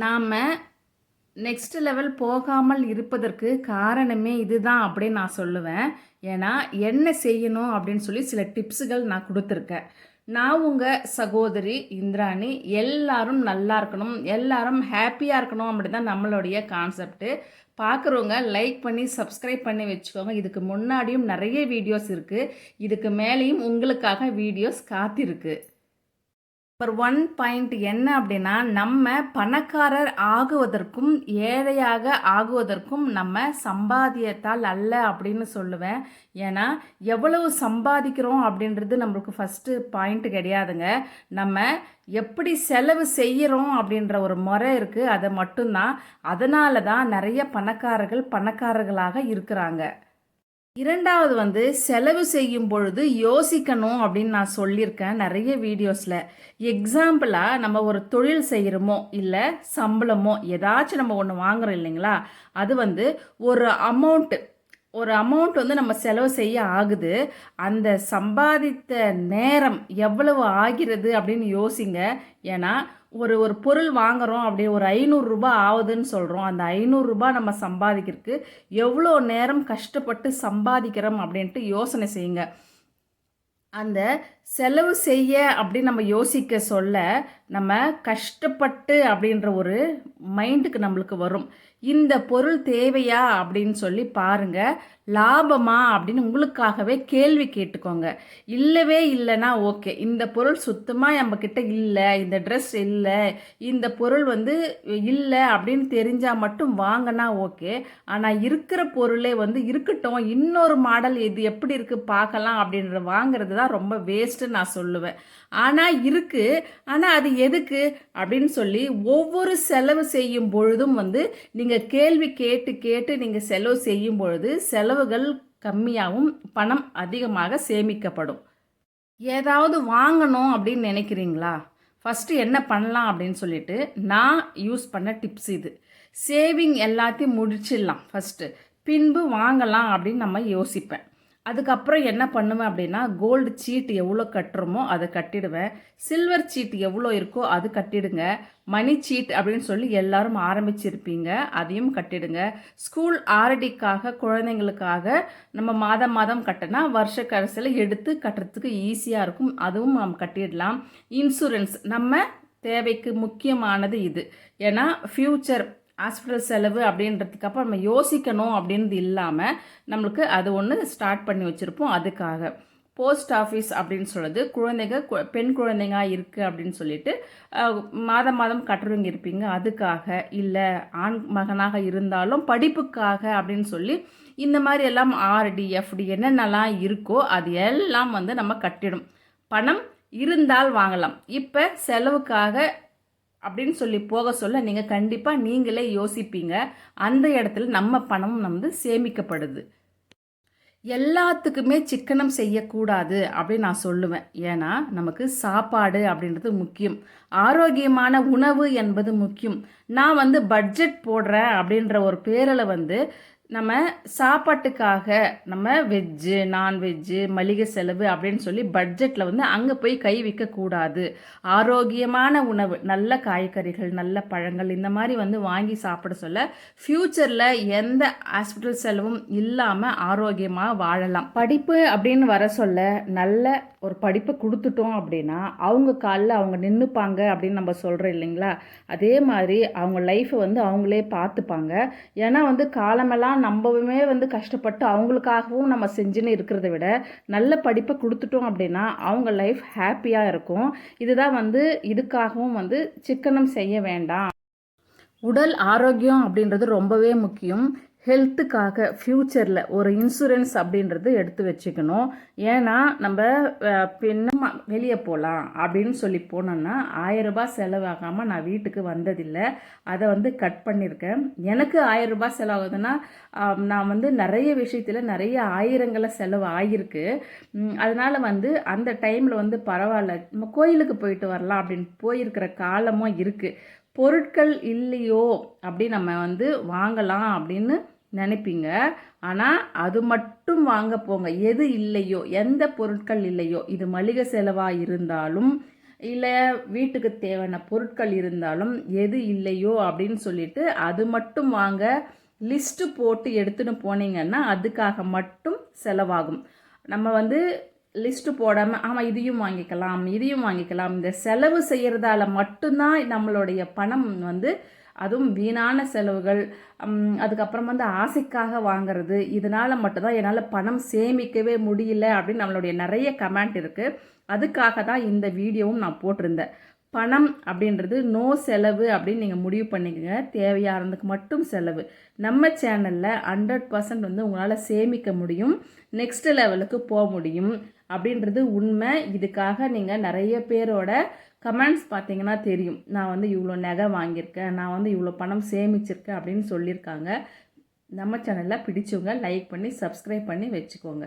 நாம் next level போகாமல் இருப்பதற்கு காரணமே இதுதான் அப்படின்னு நான் சொல்லுவேன். ஏன்னா என்ன செய்யணும் அப்படின்னு சொல்லி சில டிப்ஸுகள் நான் கொடுத்துருக்கேன். நான் உங்கள் சகோதரி இந்திராணி எல்லாரும் நல்லா இருக்கணும் எல்லாரும் ஹாப்பியாக இருக்கணும் அப்படி தான் நம்மளுடைய கான்செப்ட்டு பார்க்குறவங்க லைக் பண்ணி சப்ஸ்கிரைப் பண்ணி வச்சுக்கோங்க. இதுக்கு முன்னாடியும் நிறைய வீடியோஸ் இருக்குது இதுக்கு மேலேயும் உங்களுக்காக வீடியோஸ் காத்திருக்கு. நம்பர் ஒன் பாயிண்ட் என்ன அப்படின்னா நம்ம பணக்காரர் ஆகுவதற்கும் ஏழையாக ஆகுவதற்கும் நம்ம சம்பாதியத்தால் அல்ல அப்படின்னு சொல்லுவேன். ஏன்னா எவ்வளவு சம்பாதிக்கிறோம் அப்படின்றது நம்மளுக்கு ஃபஸ்ட்டு பாயிண்ட் கிடையாதுங்க. நம்ம எப்படி செலவு செய்கிறோம் அப்படின்ற ஒரு முறை இருக்குது அதை மட்டும்தான். அதனால தான் நிறைய பணக்காரர்கள் பணக்காரர்களாக இருக்கிறாங்க. இரண்டாவது வந்து செலவு செய்யும் பொழுது யோசிக்கணும் அப்படின்னு நான் சொல்லியிருக்கேன் நிறைய வீடியோஸில். எக்ஸாம்பிளாக நம்ம ஒரு தொழில் செய்கிறோமோ இல்லை சம்பளமோ ஏதாச்சும் நம்ம ஒன்று வாங்குறோம் இல்லைங்களா? அது வந்து ஒரு அமௌண்ட்டு ஒரு அமௌண்ட் வந்து நம்ம செலவு செய்ய ஆகுது. அந்த சம்பாதித்த நேரம் எவ்வளவு ஆகிறது அப்படின்னு யோசிங்க. ஏன்னா ஒரு ஒரு பொருள் வாங்குகிறோம் அப்படி ஒரு ஐநூறுரூபா ஆகுதுன்னு சொல்கிறோம் அந்த ஐநூறுரூபா நம்ம சம்பாதிக்கிறதுக்கு எவ்வளோ நேரம் கஷ்டப்பட்டு சம்பாதிக்கிறோம் அப்படின்ட்டு யோசனை செய்யுங்க. அந்த செலவு செய்ய அப்படின்னு நம்ம யோசிக்க சொல்ல நம்ம கஷ்டப்பட்டு அப்படின்ற ஒரு மைண்டுக்கு நம்மளுக்கு வரும். இந்த பொருள் தேவையா அப்படின்னு சொல்லி பாருங்கள் லாபமா அப்படின்னு உங்களுக்காகவே கேள்வி கேட்டுக்கோங்க. இல்லவே இல்லைன்னா ஓகே. இந்த பொருள் சுத்தமாக நம்மக்கிட்ட இல்லை இந்த ட்ரெஸ் இல்லை இந்த பொருள் வந்து இல்லை அப்படின்னு தெரிஞ்சால் மட்டும் வாங்கினா ஓகே. ஆனால் இருக்கிற பொருளே வந்து இருக்கட்டும் இன்னொரு மாடல் இது எப்படி இருக்குது பார்க்கலாம் அப்படின்ற வாங்குறது தான் ரொம்ப வேஸ்ட் வேஸ்ட்டு நான் சொல்லுவேன். ஆனால் இருக்குது ஆனால் அது எதுக்கு? அப்படின்னு சொல்லி ஒவ்வொரு செலவு செய்யும் பொழுதும் வந்து நீங்கள் கேள்வி கேட்டு கேட்டு நீங்கள் செலவு செய்யும் பொழுது செலவுகள் கம்மியாகவும் பணம் அதிகமாக சேமிக்கப்படும். ஏதாவது வாங்கணும் அப்படின்னு நினைக்கிறீங்களா? ஃபஸ்ட்டு என்ன பண்ணலாம் அப்படின்னு சொல்லிட்டு நான் யூஸ் பண்ண டிப்ஸ் இது. சேவிங் எல்லாத்தையும் முடிச்சிடலாம் ஃபஸ்ட்டு பின்பு வாங்கலாம் அப்படின்னு நம்ம யோசிப்பேன். அதுக்கப்புறம் என்ன பண்ணுவேன் அப்படின்னா கோல்டு சீட் எவ்வளோ கட்டுறோமோ அதை கட்டிடுவேன். சில்வர் சீட் எவ்வளோ இருக்கோ அது கட்டிடுங்க. மணி சீட் அப்படின்னு சொல்லி எல்லாரும் ஆரம்பிச்சிருப்பீங்க அதையும் கட்டிடுங்க. ஸ்கூல் ஆரடிக்காக குழந்தைங்களுக்காக நம்ம மாதம் மாதம் கட்டினா வருஷ கடைசியில் எடுத்து கட்டுறதுக்கு ஈஸியாக இருக்கும். அதுவும் நம்ம கட்டிடலாம். இன்சூரன்ஸ் நம்ம தேவைக்கு முக்கியமானது இது. ஏன்னா ஃப்யூச்சர் ஹாஸ்பிட்டல் செலவு அப்படின்றதுக்கு அப்புறம் நம்ம யோசிக்கணும் அப்படின்றது இல்லாமல் நம்மளுக்கு அது ஒன்று ஸ்டார்ட் பண்ணி வச்சுருப்போம். அதுக்காக போஸ்ட் ஆஃபீஸ் அப்படின்னு சொல்கிறது குழந்தைங்க பெண் குழந்தைங்க இருக்குது அப்படின்னு சொல்லிட்டு மாதம் மாதம் கட்டுறவங்க இருப்பீங்க. அதுக்காக இல்லை ஆண் மகனாக இருந்தாலும் படிப்புக்காக அப்படின்னு சொல்லி இந்த மாதிரி எல்லாம் ஆர்டி எஃப்டி என்னென்னலாம் இருக்கோ அது எல்லாம் வந்து நம்ம கட்டிடும். பணம் இருந்தால் வாங்கலாம். இப்போ செலவுக்காக அப்படின்னு சொல்லி போக சொல்ல நீங்கள் கண்டிப்பாக நீங்களே யோசிப்பீங்க. அந்த இடத்துல நம்ம பணம் வந்து சேமிக்கப்படுது. எல்லாத்துக்குமே சிக்கனம் செய்யக்கூடாது அப்படின்னு நான் சொல்லுவேன். ஏன்னா நமக்கு சாப்பாடு அப்படின்றது முக்கியம். ஆரோக்கியமான உணவு என்பது முக்கியம். நான் வந்து பட்ஜெட் போடுறேன் அப்படின்ற ஒரு பேரில் வந்து நம்ம சாப்பாட்டுக்காக நம்ம வெஜ்ஜு நான்வெஜ்ஜு மளிகை செலவு அப்படின்னு சொல்லி பட்ஜெட்டில் வந்து அங்கே போய் கை வைக்கக்கூடாது ஆரோக்கியமான உணவு நல்ல காய்கறிகள் நல்ல பழங்கள் இந்த மாதிரி வந்து வாங்கி சாப்பிட சொல்ல ஃப்யூச்சரில் எந்த ஹாஸ்பிட்டல் செலவும் இல்லாமல் ஆரோக்கியமாக வாழலாம். படிப்பு அப்படின்னு வர சொல்ல நல்ல ஒரு படிப்பை கொடுத்துட்டோம் அப்படின்னா அவங்க காலில் அவங்க நின்றுப்பாங்க அப்படின்னு நம்ம சொல்கிறோம் இல்லைங்களா? அதே மாதிரி அவங்க லைஃப்பை வந்து அவங்களே பார்த்துப்பாங்க. ஏன்னா வந்து காலமெல்லாம் நம்மவுமே வந்து கஷ்டப்பட்டு அவங்களுக்காகவும் நம்ம செஞ்சுன்னு இருக்கிறத விட நல்ல படிப்பை கொடுத்துட்டோம் அப்படின்னா அவங்க லைஃப் ஹாப்பியாக இருக்கும். இதுதான் வந்து இதுக்காகவும் வந்து சிக்கனம் செய்ய வேண்டாம். உடல் ஆரோக்கியம் அப்படின்றது ரொம்பவே முக்கியம். ஹெல்த்துக்காக ஃப்யூச்சரில் ஒரு இன்சூரன்ஸ் அப்படின்றது எடுத்து வச்சுக்கணும். ஏன்னா நம்ம பின்ன வெளியே போகலாம் அப்படின்னு சொல்லி போனோன்னா ஆயரரூபா செலவாகாமல் நான் வீட்டுக்கு வந்ததில்லை. அதை வந்து கட் பண்ணியிருக்கேன் எனக்கு ஆயரரூபா செலவாகுதுன்னா நான் வந்து நிறைய விஷயத்தில் நிறைய ஆயிரங்களை செலவு ஆகியிருக்கு. அதனால் வந்து அந்த டைமில் வந்து பரவாயில்ல. நம்ம கோயிலுக்கு போயிட்டு வரலாம் அப்படின்னு போயிருக்கிற காலமும் இருக்குது பொருட்கள் இல்லையோ அப்படி நம்ம வந்து வாங்கலாம் அப்படின்னு நினைப்பீங்க. ஆனால் அது மட்டும் வாங்க போங்க. எது இல்லையோ எந்த பொருட்கள் இல்லையோ இது மளிகை செலவாக இருந்தாலும் இல்லை வீட்டுக்கு தேவையான பொருட்கள் இருந்தாலும் எது இல்லையோ அப்படின்னு சொல்லிட்டு அது மட்டும் வாங்க லிஸ்ட்டு போட்டு எடுத்துன்னு போனீங்கன்னா அதுக்காக மட்டும் செலவாகும். நம்ம வந்து லிஸ்ட்டு போடாமல் ஆமாம் இதையும் வாங்கிக்கலாம் இதையும் வாங்கிக்கலாம். இந்த செலவு செய்கிறதால மட்டும்தான் நம்மளுடைய பணம் வந்து அதுவும் வீணான செலவுகள் அதுக்கப்புறம் வந்து ஆசைக்காக வாங்குறது இதனால் மட்டும்தான் என்னால் பணம் சேமிக்கவே முடியல அப்படின்னு நம்மளுடைய நிறைய கமெண்ட் இருக்குது அதுக்காக தான் இந்த வீடியோவும் நான் போட்டிருந்தேன். பணம் அப்படின்றது நோ செலவு அப்படின்னு நீங்கள் முடிவு பண்ணிக்கோங்க. தேவையானதுக்கு மட்டும் செலவு. நம்ம சேனலில் ஹண்ட்ரட் பர்சன்ட் வந்து உங்களால் சேமிக்க முடியும். நெக்ஸ்ட் லெவலுக்கு போக முடியும். அப்படின்றது உண்மை. இதுக்காக நீங்கள் நிறைய பேரோட கமெண்ட்ஸ் பார்த்தீங்கன்னா தெரியும். நான் வந்து இவ்வளோ நகை வாங்கியிருக்கேன் நான் வந்து இவ்வளோ பணம் சேமிச்சிருக்கேன் அப்படின்னு சொல்லியிருக்காங்க. நம்ம சேனலில் பிடிச்சவங்க லைக் பண்ணி சப்ஸ்கிரைப் பண்ணி வச்சுக்கோங்க.